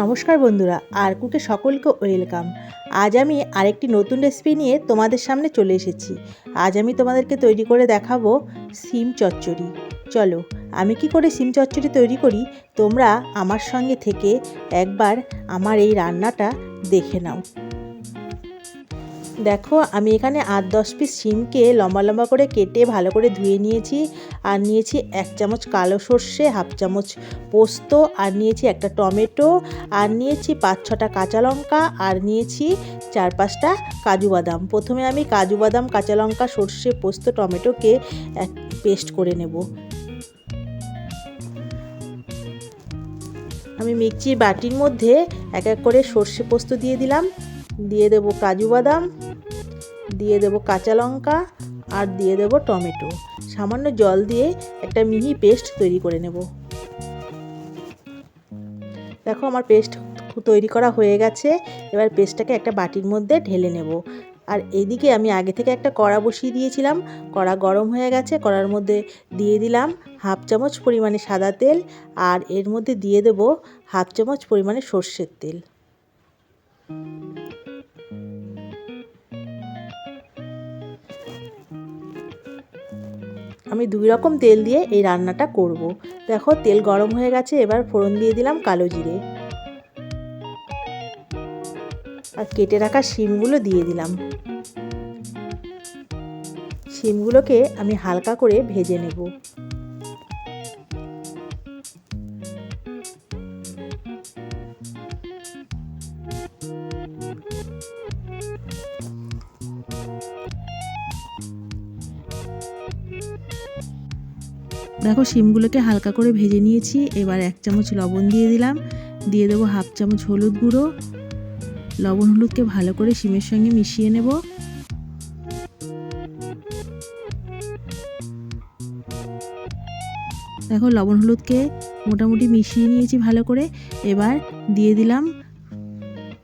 নমস্কার বন্ধুরা আর কুকে সকলকে ওয়েলকাম। আজ আমি আরেকটি নতুন রেসিপি নিয়ে তোমাদের সামনে চলে এসেছি। আজ আমি তোমাদেরকে তৈরি করে দেখাবো সিম চচ্চড়ি। চলো, আমি কি করে সিম চচ্চড়ি তৈরি করি, তোমরা আমার সঙ্গে থেকে একবার আমার এই রান্নাটা দেখে নাও। দেখো, আমি এখানে আট দশ পিস শিমকে লম্বা লম্বা করে কেটে ভালো করে ধুয়ে নিয়েছি। আর নিয়েছি এক চামচ কালো সর্ষে, হাফ চামচ পোস্ত, আর নিয়েছি একটা টমেটো, আর নিয়েছি পাঁচ ছটা কাঁচা লঙ্কা, আর নিয়েছি চার পাঁচটা কাজু বাদাম। প্রথমে আমি কাজু বাদাম, কাঁচা লঙ্কা, সর্ষে, পোস্ত, টমেটোকে এক পেস্ট করে নেব। আমি মিক্সির বাটির মধ্যে এক এক করে সর্ষে, পোস্ত দিয়ে দিলাম। দিয়ে দেবো কাজু বাদাম, দিয়ে দেবো কাঁচা লঙ্কা আর দিয়ে দেবো টমেটো। সামান্য জল দিয়ে একটা মিহি পেস্ট তৈরি করে নেব। দেখো আমার পেস্ট তৈরি করা হয়ে গেছে। এবার পেস্টটাকে একটা বাটির মধ্যে ঢেলে নেব। আর এদিকে আমি আগে থেকে একটা কড়া বসিয়ে দিয়েছিলাম। কড়া গরম হয়ে গেছে, কড়ার মধ্যে দিয়ে দিলাম হাফ চামচ পরিমাণে সাদা তেল আর এর মধ্যে দিয়ে দেব হাফ চামচ পরিমাণে সর্ষের তেল। আমি দুই রকম তেল দিয়ে এই রান্নাটা করব। দেখো, তেল গরম হয়ে গেছে, এবার ফোড়ন দিয়ে দিলাম কালো জিরে। আর কেটে রাখা শিমগুলো দিয়ে দিলাম। শিমগুলোকে আমি হালকা করে ভেজে নেব। দেখো শিমগুলোকে হালকা করে ভেজে নিয়েছি। এবার এক চামচ লবণ দিয়ে দিলাম। দিয়ে দেবো হাফ চামচ হলুদ গুঁড়ো। লবণ হলুদকে ভালো করে শিমের সঙ্গে মিশিয়ে নেব। দেখো লবণ হলুদকে মোটামুটি মিশিয়ে নিয়েছি ভালো করে। এবার দিয়ে দিলাম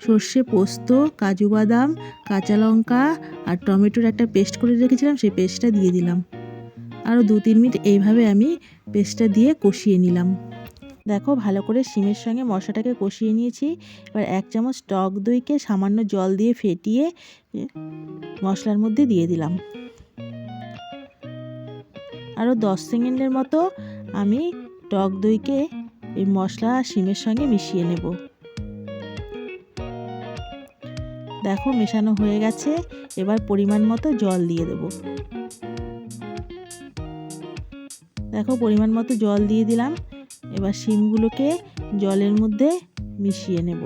সর্ষে পোস্ত, কাজু বাদাম, কাঁচা লঙ্কা আর টমেটোর একটা পেস্ট করে রেখেছিলাম, সেই পেস্টটা দিয়ে দিলাম। আরও দু তিন মিনিট এইভাবে আমি পেস্টটা দিয়ে কষিয়ে নিলাম। দেখো ভালো করে শিমের সঙ্গে মশলাটাকে কষিয়ে নিয়েছি। এবার এক চামচ টক দইকে সামান্য জল দিয়ে ফেটিয়ে মশলার মধ্যে দিয়ে দিলাম। আরও দশ সেকেন্ডের মতো আমি টক দইকে এই মশলা আর শিমের সঙ্গে মিশিয়ে নেব। দেখো মেশানো হয়ে গেছে। এবার পরিমাণ মতো জল দিয়ে দেবো। দেখো পরিমাণ মতো জল দিয়ে দিলাম। এবার শিমগুলোকে জলের মধ্যে মিশিয়ে নেব।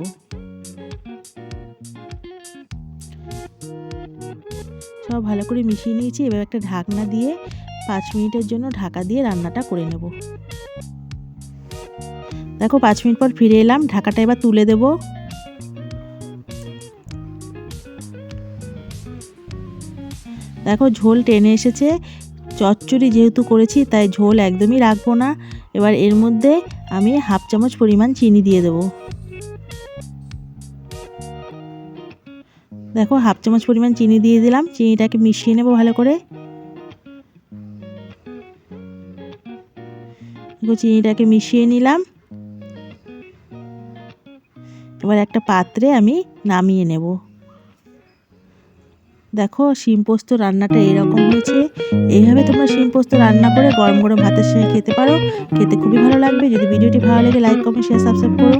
সব ভালো করে মিশিয়ে নিয়েছি। এবার একটা ঢাকনা দিয়ে পাঁচ মিনিটের জন্য ঢাকা দিয়ে রান্নাটা করে নেব। দেখো পাঁচ মিনিট পর ফিরে এলাম। ঢাকাটা এবার তুলে দেব। দেখো ঝোল টেনে এসেছে। চচ্চড়ি যেহেতু করেছি, তাই ঝোল একদমই রাখব না। এবার এর মধ্যে আমি হাফ চামচ পরিমাণ চিনি দিয়ে দেবো। দেখো, হাফ চামচ পরিমাণ চিনি দিয়ে দিলাম। চিনিটাকে মিশিয়ে নেব ভালো করে। চিনিটাকে মিশিয়ে নিলাম। এবার একটা পাত্রে আমি নামিয়ে নেব। দেখো, শিম পোস্ত রান্নাটা এরকম হয়েছে। এইভাবে তোমরা শিম পোস্ত রান্না করে গরম গরম ভাতের সঙ্গে খেতে পারো। খেতে খুবই ভালো লাগবে। যদি ভিডিওটি ভালো লাগে লাইক কমেন্ট শেয়ার সাবস্ক্রাইব করো।